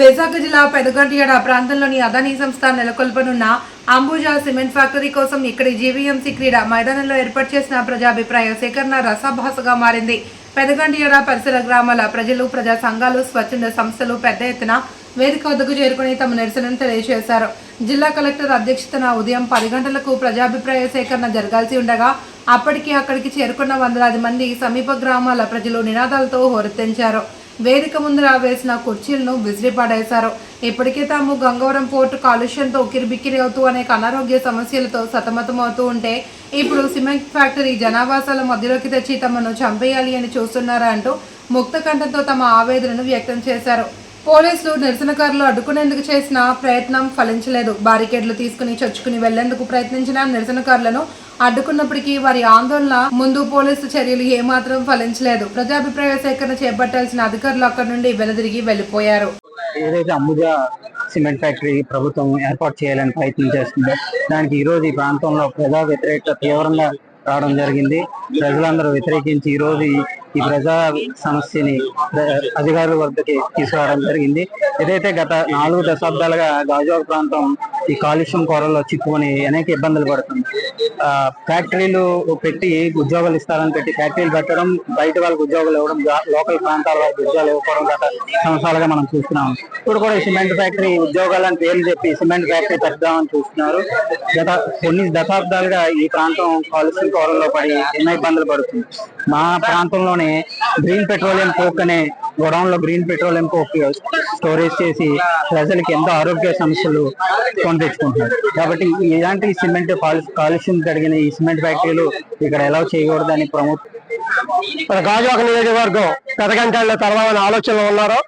విశాఖ జిల్లా పెదగంటియాడ ప్రాంతంలోని అదానీ సంస్థ నెలకొల్పనున్న అంబుజా సిమెంట్ ఫ్యాక్టరీ కోసం ఇక్కడి జీవీఎంసీ క్రీడా మైదానంలో ఏర్పాటు చేసిన ప్రజాభిప్రాయ సేకరణ రసాభాసగా మారింది. పెదగంటియాడ పరిసర గ్రామాల ప్రజలు ప్రజా సంఘాలు స్వచ్ఛంద సంస్థలు పెద్ద ఎత్తున వేదిక వద్దకు చేరుకుని తమ నిరసనను తెలియజేశారు. జిల్లా కలెక్టర్ అధ్యక్షతన ఉదయం పది గంటలకు ప్రజాభిప్రాయ సేకరణ జరగాల్సి ఉండగా అప్పటికి అక్కడికి చేరుకున్న వందలాది మంది సమీప గ్రామాల ప్రజలు నినాదాలతో హోరెత్తించారు. వేదిక ముందర వేసిన కుర్చీలను విసిరిపడేశారు. ఇప్పటికే తాము గంగవరం పోర్టు కాలుష్యంతో కిరిబిక్కిరి అవుతూ అనేక అనారోగ్య సమస్యలతో సతమతమవుతూ ఉంటే ఇప్పుడు సిమెంట్ ఫ్యాక్టరీ జనావాసాల మధ్యలోకి తెచ్చి తమను చంపేయాలి అని చూస్తున్నారా అంటూ ముక్త కంఠంతో తమ ఆవేదనను వ్యక్తం చేశారు. పోలీసులు నిరసనకారులు అడ్డుకునేందుకు చేసిన ప్రయత్నం ఫలించలేదు. బారికేడ్లు తీసుకుని చొచ్చుకుని వెళ్ళేందుకు ప్రయత్నించిన నిరసనకారులను అడ్డుకున్నప్పటికీ వారి ఆందోళన ముందు పోలీసు చర్యలు ఏమాత్రం ఫలించలేదు. ప్రజాభిప్రాయ సేకరణ చేపట్టాల్సిన అధికారులు అక్కడి నుండి వెనుదిరిగి వెళ్ళిపోయారు ఏదైతే అంబుజా సిమెంట్ ఫ్యాక్టరీ ప్రభుత్వం ఏర్పాటు చేయాలని ప్రయత్నం చేస్తుందో దానికి ఈ రోజు ఈ ప్రాంతంలో ప్రజా వ్యతిరేకత తీవ్రంగా రావడం జరిగింది. ప్రజలందరూ వ్యతిరేకించి ఈ రోజు ఈ- ప్రజా సమస్యని అధికారుల వద్దకి తీసుకురావడం జరిగింది. ఏదైతే గత నాలుగు దశాబ్దాలుగా గాజువాక ప్రాంతం ఈ కాలుష్యం కొరల్లో చిక్కుకొని అనేక ఇబ్బందులు పడుతుంది. ఆ, ఫ్యాక్టరీలు పెట్టి ఉద్యోగాలు ఇస్తారని పెట్టి ఫ్యాక్టరీలు పెట్టడం బయట వాళ్ళకి ఉద్యోగాలు ఇవ్వడం లోకల్ ప్రాంతాల వాళ్ళకి ఉద్యోగాలు ఇవ్వడం గత సంవత్సరాలుగా మనం చూస్తున్నాం. ఇప్పుడు కూడా సిమెంట్ ఫ్యాక్టరీ ఉద్యోగాలని పేర్లు చెప్పి సిమెంట్ ఫ్యాక్టరీ పెడదామని చూస్తున్నారు. గత కొన్ని దశాబ్దాలుగా ఈ ప్రాంతం కాలుష్యం కోరల్లో పడి ఎన్నో ఇబ్బందులు పడుతుంది. మా ప్రాంతంలోనే గ్రీన్ పెట్రోలియం కోక్ అనే గొడౌన్లో గ్రీన్ పెట్రోలియం కోక్ స్టోరేజ్ చేసి ప్రజలకి ఎంతో ఆరోగ్య సమస్యలు కొని తెచ్చుకుంటున్నారు కాబట్టి ఇలాంటి సిమెంట్ కాలుష్యం జరిగిన ఈ సిమెంట్ ఫ్యాక్టరీలు ఇక్కడ ఎలా చేయకూడదని ప్రమోట్ మన గాజువాక నియోజకవర్గం పెదగంటాళ్ళ తర్వాత ఆలోచనలో ఉన్నారో?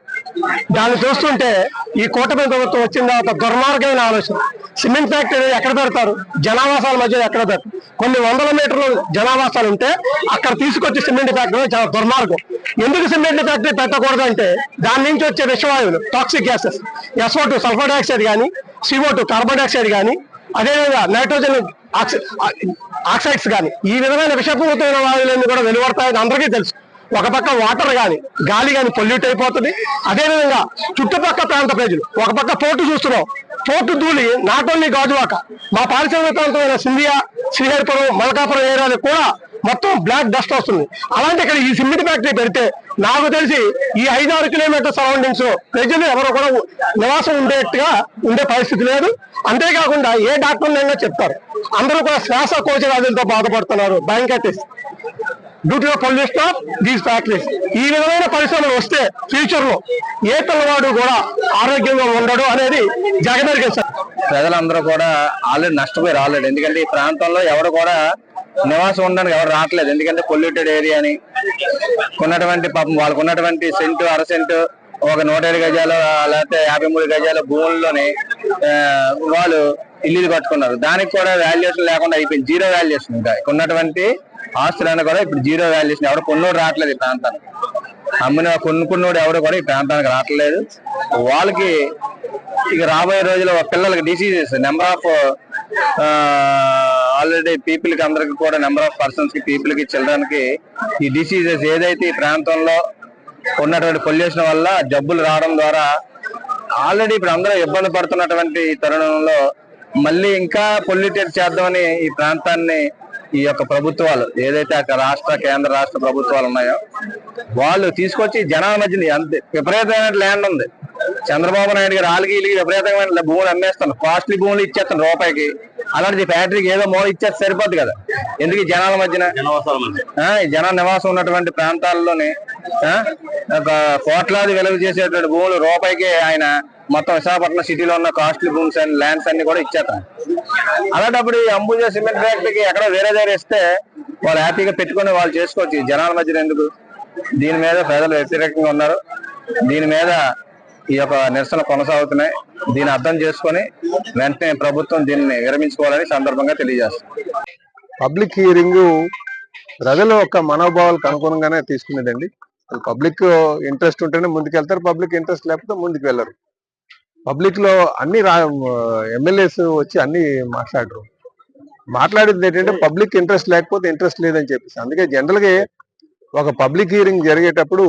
దాన్ని చూస్తుంటే ఈ కూటమి ప్రభుత్వం వచ్చిన తర్వాత దుర్మార్గమైన ఆలోచన. సిమెంట్ ఫ్యాక్టరీ ఎక్కడ పెడతారు? జనావాసాల మధ్య ఎక్కడ పెడతారు? కొన్ని వందల మీటర్లు జనావాసాలు ఉంటే అక్కడ తీసుకొచ్చి సిమెంట్ ఫ్యాక్టరీ చాలా దుర్మార్గం. ఎందుకు సిమెంట్ ఫ్యాక్టరీ పెట్టకూడదు అంటే దాని నుంచి వచ్చే విషవాయువులు toxic gases SO two sulphur dioxide కానీ సిఓ టూ కార్బన్ డైఆక్సైడ్ కానీ అదేవిధంగా నైట్రోజన్ ఆక్సి- ఆక్సైడ్స్ కానీ. ఈ విధమైన విషపూరితమైన వాయువులన్నీ కూడా వెలువడతాయని అందరికీ తెలుసు. ఒక పక్క వాటర్ గాని గాలి గాని పొల్యూట్ అయిపోతుంది. అదేవిధంగా చుట్టుపక్కల ప్రాంత ప్రజలు ఒక పక్క పోర్టు చూస్తున్నాం. పోర్టు ధూళి నాట్ ఓన్లీ గాజువాక మా పారిశ్రామిక ప్రాంతమైన సింధియా శ్రీహరిపురం మలకాపురం ఏరియాలకు కూడా మొత్తం బ్లాక్ డస్ట్ వస్తుంది. అలాంటి ఇక్కడ ఈ సిమెంట్ ఫ్యాక్టరీ పెడితే నాకు తెలిసి ఈ ఐదారు కిలోమీటర్ సరౌండింగ్స్ ప్రజలు ఎవరు కూడా నివాసం ఉండేట్టుగా ఉండే పరిస్థితి లేదు. అంతేకాకుండా ఏ డాక్టర్ అయినా చెప్తారు. అందరూ కూడా శ్వాస వ్యాధులతో బాధపడుతున్నారు. Bronchitis due to pollution of these factories. ఈ విధమైన పరిశ్రమలు వస్తే ఫ్యూచర్లో ఏ పిల్లవాడు కూడా ఆరోగ్యంగా ఉండడు అనేది జగన్ సార్ ప్రజలందరూ కూడా ఆల్రెడీ నష్టపోయారు ఆల్రెడీ ఎందుకంటే ఈ ప్రాంతంలో ఎవరు కూడా నివాసం ఉండడానికి ఎవరు రావట్లేదు. ఎందుకంటే పొల్యూటెడ్ ఏరియా అని. ఉన్నటువంటి పాపం వాళ్ళకు ఉన్నటువంటి సెంటు అర సెంటు ఒక నూట ఏడు గజాలు లేకపోతే యాభై మూడు గజాల భూముల్లోనే వాళ్ళు ఇల్లు కట్టుకున్నారు. దానికి కూడా వాల్యుయేషన్ లేకుండా అయిపోయింది. జీరో వాల్యుయేషన్ ఇంకా. ఉన్నటువంటి ఆస్తులన్నీ కూడా ఇప్పుడు జీరో వాల్యుయేషన్ ఎవరు కొన్నోడు రావట్లేదు ఈ ప్రాంతానికి. అమ్మిన కొనుక్కున్నోడు ఎవరు కూడా ఈ ప్రాంతానికి రావట్లేదు. వాళ్ళకి ఇక రాబోయే రోజుల్లో పిల్లలకి డిసీజెస్ నెంబర్ ఆఫ్ ఆల్రెడీ పీపుల్కి అందరికి కూడా నెంబర్ ఆఫ్ పర్సన్స్కి పీపుల్కి చిల్డ్రన్కి ఈ డిసీజెస్ ఏదైతే ఈ ప్రాంతంలో ఉన్నటువంటి పొల్యూషన్ వల్ల జబ్బులు రావడం ద్వారా ఆల్రెడీ ఇప్పుడు అందరూ ఇబ్బంది పడుతున్నటువంటి ఈ తరుణంలో మళ్ళీ ఇంకా పొల్యూటెడ్ చేద్దామని ఈ ప్రాంతాన్ని ఈ యొక్క ప్రభుత్వాలు ఏదైతే అక్కడ రాష్ట్ర కేంద్ర రాష్ట్ర ప్రభుత్వాలు ఉన్నాయో వాళ్ళు తీసుకొచ్చి జనాల మధ్య అంతే విపరీతమైన ల్యాండ్ ఉంది. చంద్రబాబు నాయుడు గారు వాళ్ళకి వీళ్ళకి విపరీతమైన భూములు అమ్మేస్తాను కాస్ట్లీ భూములు ఇచ్చేస్తాను రూపాయికి. అలాంటి ఫ్యాక్టరీకి ఏదో మూల ఇచ్చేస్తే సరిపోద్ది కదా. ఎందుకు జనాల మధ్యన? జన నివాసం ఉన్నటువంటి ప్రాంతాల్లోనే ఆ, ఒక కోట్లాది విలువ చేసేటువంటి భూములు రూపాయికి ఆయన మొత్తం విశాఖపట్నం సిటీలో ఉన్న కాస్ట్లీ భూమ్స్ అండ్ ల్యాండ్స్ అన్ని కూడా ఇచ్చేస్తాం. అలాంటప్పుడు ఈ అంబుజా సిమెంట్ ఫ్యాక్టరీకి ఎక్కడో వేరే దగ్గర ఇస్తే వాళ్ళు హ్యాపీగా పెట్టుకొని వాళ్ళు చేసుకోవచ్చు. జనాల మధ్యన ఎందుకు? దీని మీద ప్రజలు వ్యతిరేకంగా ఉన్నారు. దీని మీద ఈ యొక్క నిరసన కొనసాగుతున్నాయి. దీన్ని అర్థం చేసుకొని వెంటనే ప్రభుత్వం దీన్ని విరమించుకోవాలని సందర్భంగా తెలియజేస్తుంది పబ్లిక్ హియరింగ్ ప్రజల యొక్క మనోభావాలకు అనుగుణంగానే తీసుకునేదండి. పబ్లిక్ ఇంట్రెస్ట్ ఉంటేనే ముందుకెళ్తారు పబ్లిక్ ఇంట్రెస్ట్ లేకపోతే ముందుకు వెళ్ళరు. పబ్లిక్లో అన్ని ఎమ్మెల్యేస్ వచ్చి అన్ని మాట్లాడరు. మాట్లాడింది ఏంటంటే పబ్లిక్ ఇంట్రెస్ట్ లేకపోతే ఇంట్రెస్ట్ లేదని చెప్పేసి. అందుకే జనరల్గా ఒక పబ్లిక్ హియరింగ్ జరిగేటప్పుడు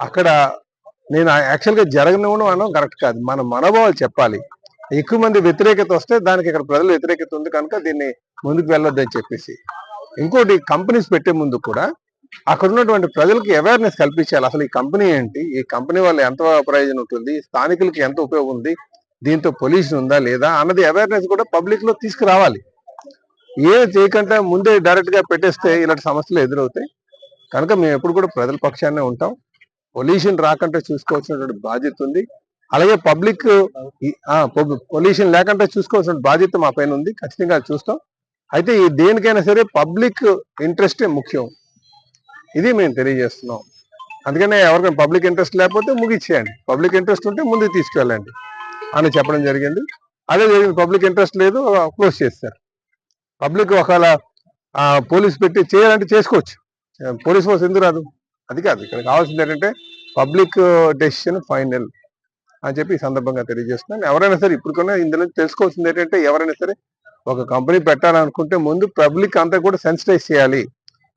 అక్కడ నేను యాక్చువల్గా జరగనివ్వడం అనడం కరెక్ట్ కాదు. మన మనోభావాలు చెప్పాలి. ఎక్కువ మంది వ్యతిరేకత వస్తే దానికి ఇక్కడ ప్రజలు వ్యతిరేకత ఉంది కనుక దీన్ని ముందుకు వెళ్ళొద్దని చెప్పేసి. ఇంకోటి కంపెనీస్ పెట్టే ముందు కూడా అక్కడ ఉన్నటువంటి ప్రజలకు అవేర్నెస్ కల్పించాలి. అసలు ఈ కంపెనీ ఏంటి? ఈ కంపెనీ వల్ల ఎంత ప్రయోజనం ఉంటుంది? స్థానికులకి ఎంత ఉపయోగం ఉంది? దీంతో పొల్యూషన్ ఉందా లేదా? అన్నది అవేర్నెస్ కూడా పబ్లిక్లో తీసుకురావాలి. ఏం చేయకుండా ముందే డైరెక్ట్గా పెట్టేస్తే ఇలాంటి సమస్యలు ఎదురవుతాయి. కనుక మేము ఎప్పుడు కూడా ప్రజల పక్షాన్నే ఉంటాం. పొల్యూషన్ రాకుండా చూసుకోవాల్సినటువంటి బాధ్యత ఉంది. అలాగే పబ్లిక్ పొల్యూషన్ లేకుండా చూసుకోవాల్సిన బాధ్యత మా పైన ఉంది. ఖచ్చితంగా చూస్తాం. అయితే ఈ దేనికైనా సరే పబ్లిక్ ఇంట్రెస్టే ముఖ్యం. ఇది మేము తెలియజేస్తున్నాం. అందుకనే ఎవరికైనా పబ్లిక్ ఇంట్రెస్ట్ లేకపోతే ముగిచ్చేయండి. పబ్లిక్ ఇంట్రెస్ట్ ఉంటే ముందుకు తీసుకెళ్ళండి అని చెప్పడం జరిగింది. అదే జరిగింది. పబ్లిక్ ఇంట్రెస్ట్ లేదు క్లోజ్ చేస్తారు పబ్లిక్ ఒకవేళ పోలీస్ పెట్టి చేయాలంటే చేసుకోవచ్చు. పోలీస్ ఫోర్స్ ఎందుకు రాదు? అది కాదు. ఇక్కడ కావాల్సింది ఏంటంటే పబ్లిక్ డెసిషన్ ఫైనల్ అని చెప్పి ఈ సందర్భంగా తెలియజేస్తున్నాను. ఎవరైనా సరే ఇప్పటికైనా ఇందులో తెలుసుకోవాల్సింది ఏంటంటే ఎవరైనా సరే ఒక కంపెనీ పెట్టాలనుకుంటే ముందు పబ్లిక్ అంతా కూడా సెన్సిటైజ్ చేయాలి.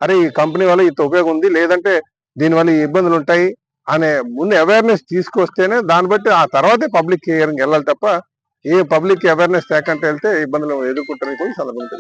అరే ఈ కంపెనీ వల్ల ఇంత ఉపయోగం ఉంది లేదంటే దీనివల్ల ఈ ఇబ్బందులు ఉంటాయి? అనే ముందు అవేర్నెస్ తీసుకొస్తేనే దాన్ని బట్టి ఆ తర్వాతే పబ్లిక్ హియరింగ్ వెళ్ళాలి తప్ప ఏ పబ్లిక్ అవేర్నెస్ తేకంటే వెళ్తే ఇబ్బందులు ఎదుర్కొంటారని కూడా సందర్భం